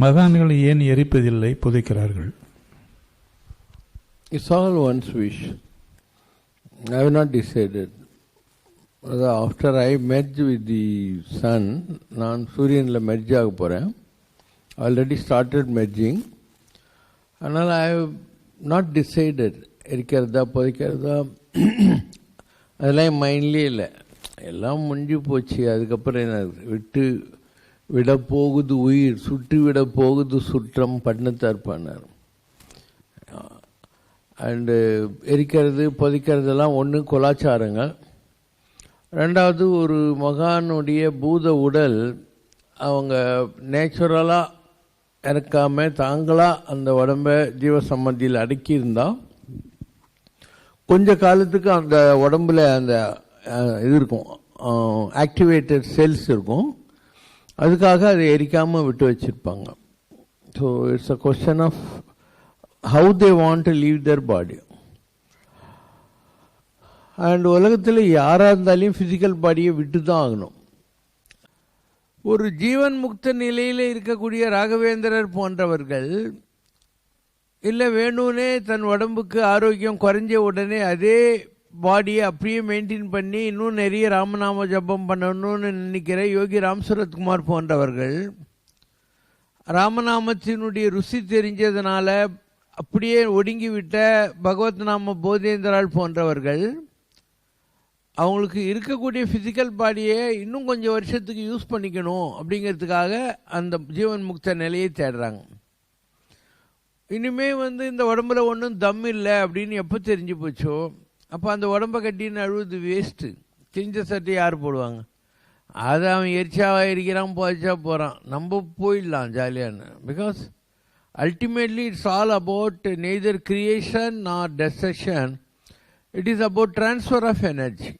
மகான்களை ஏன் எரிப்பதில்லை? புதைக்கிறார்கள். It's all one's wish I have not decided. After I merge with the sun நான் சூரியனில் மெர்ஜ் ஆக போகிறேன் ஆல்ரெடி ஸ்டார்டட் மெர்ஜிங் அதனால் ஐ ஹவ் நாட் டிசைடட் எரிக்கிறதா புதைக்கிறதா? அதெல்லாம் என் மைண்ட்லேயே இல்லை. எல்லாம் முடிஞ்சு போச்சு. அதுக்கப்புறம் என்ன? விட்டு விட போகுது உயிர் சுற்றி விட போகுது சுற்றம் பண்ணத்தார் பண்ணார் அண்டு எரிக்கிறது புதைக்கிறதெல்லாம் ஒன்று கொலாச்சாரங்கள். ரெண்டாவது ஒரு மகானுடைய பூத உடல் அவங்க நேச்சுரலாக இறக்காம தாங்களாக அந்த உடம்ப ஜீவ சம்மதியில் அடக்கியிருந்தா கொஞ்ச காலத்துக்கு அந்த உடம்பில் அந்த இது இருக்கும் ஆக்டிவேட்டட் செல்ஸ் இருக்கும். அதுக்காக அதை எரிக்காமல் விட்டு வச்சுருப்பாங்க. So it's a question of how they want to leave their body and உலகத்தில் யாராக இருந்தாலும் ஃபிசிக்கல் பாடியை விட்டு தான் ஆகணும். ஒரு ஜீவன் முக்த நிலையில் இருக்கக்கூடிய ராகவேந்திரர் போன்றவர்கள் இல்லை வேணும்னே தன் உடம்புக்கு ஆரோக்கியம் குறைஞ்ச உடனே அதே பாடியை அப்படியே மெயின்டைன் பண்ணி இன்னும் நிறைய ராமநாம ஜபம் பண்ணணும்னு நினைக்கிற யோகி ராம் சரத்குமார் போன்றவர்கள் ராமநாமத்தினுடைய ருசி தெரிஞ்சதுனால அப்படியே ஒடுங்கிவிட்ட பகவத் நாம போதேந்திரால் போன்றவர்கள் அவங்களுக்கு இருக்கக்கூடிய ஃபிசிக்கல் பாடியை இன்னும் கொஞ்சம் வருஷத்துக்கு யூஸ் பண்ணிக்கணும் அப்படிங்கிறதுக்காக அந்த ஜீவன் முக்த நிலையை தேடுறாங்க. இனிமே வந்து இந்த உடம்புல ஒன்றும் தம் இல்லை அப்படின்னு எப்போ தெரிஞ்சு போச்சோ? அப்போ அந்த உடம்ப கட்டின்னு அழுவுது வேஸ்ட்டு கிழிஞ்ச சட்டை யார் போடுவாங்க? அதை அவன் எரிச்சாவாக இருக்கிறான் போச்சா போகிறான் நம்ம போயிடலாம் ஜாலியான்னு. Because ultimately it's all about neither creation nor டெசஷன் it is about transfer of energy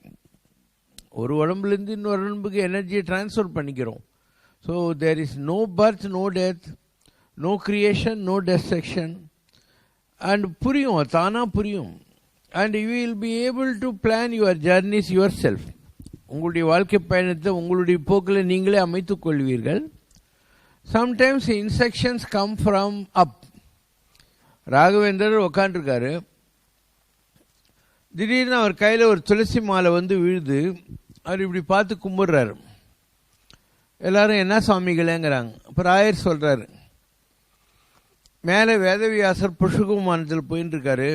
ஒரு உடம்புலேருந்து இன்னொரு உடம்புக்கு எனர்ஜியை ட்ரான்ஸ்ஃபர் பண்ணிக்கிறோம். So there is no birth no death no creation no destruction and புரியும் தானாக புரியும். And you will be able to plan your journeys yourself உங்களுடைய வாழ்க்கை பயணத்தை உங்களுடைய போக்கில் நீங்களே அமைத்துக் கொள்வீர்கள். Sometimes instructions come from up Raghavendar உக்காண்டிருக்காரு. திடீர்னு அவர் கையில் ஒரு துளசி மாலை வந்து விழுது. அவர் இப்படி பார்த்து கும்பிடுறாரு. எல்லாரும் என்ன சுவாமிகளேங்கிறாங்க. அப்புறம் ராயர் சொல்கிறாரு மேலே வேதவியாசர் புஷ்பகுமானத்தில் போயின்னு இருக்காரு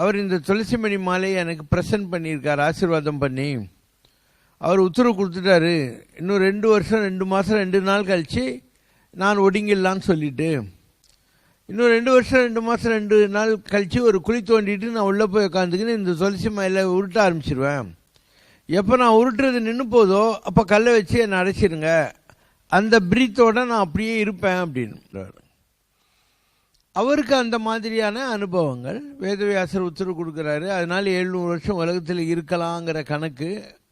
அவர் இந்த துளசிமணி மாலையை எனக்கு ப்ரெசன்ட் பண்ணியிருக்கார் ஆசீர்வாதம் பண்ணி. அவர் உத்தரவு கொடுத்துட்டாரு இன்னும் ரெண்டு வருஷம் ரெண்டு மாதம் ரெண்டு நாள் கழித்து நான் ஒடுங்கிடலான்னு சொல்லிட்டு. இன்னும் ரெண்டு வருஷம் ரெண்டு மாதம் ரெண்டு நாள் கழித்து ஒரு குழி தோண்டிட்டு நான் உள்ளே போய் உட்காந்துக்கின்னு இந்த துளசி மயில உருட்ட ஆரம்பிச்சிருவேன். எப்போ நான் உருட்டுறது நின்று போதோ அப்போ கல்லை வச்சு என்னை அடைச்சிருங்க. அந்த பிரீத்தோடு நான் அப்படியே இருப்பேன் அப்படின்னு அவருக்கு அந்த மாதிரியான அனுபவங்கள். வேதவியாசர் உத்தரவு கொடுக்குறாரு. அதனால் எழுநூறு வருஷம் உலகத்தில் இருக்கலாங்கிற கணக்கு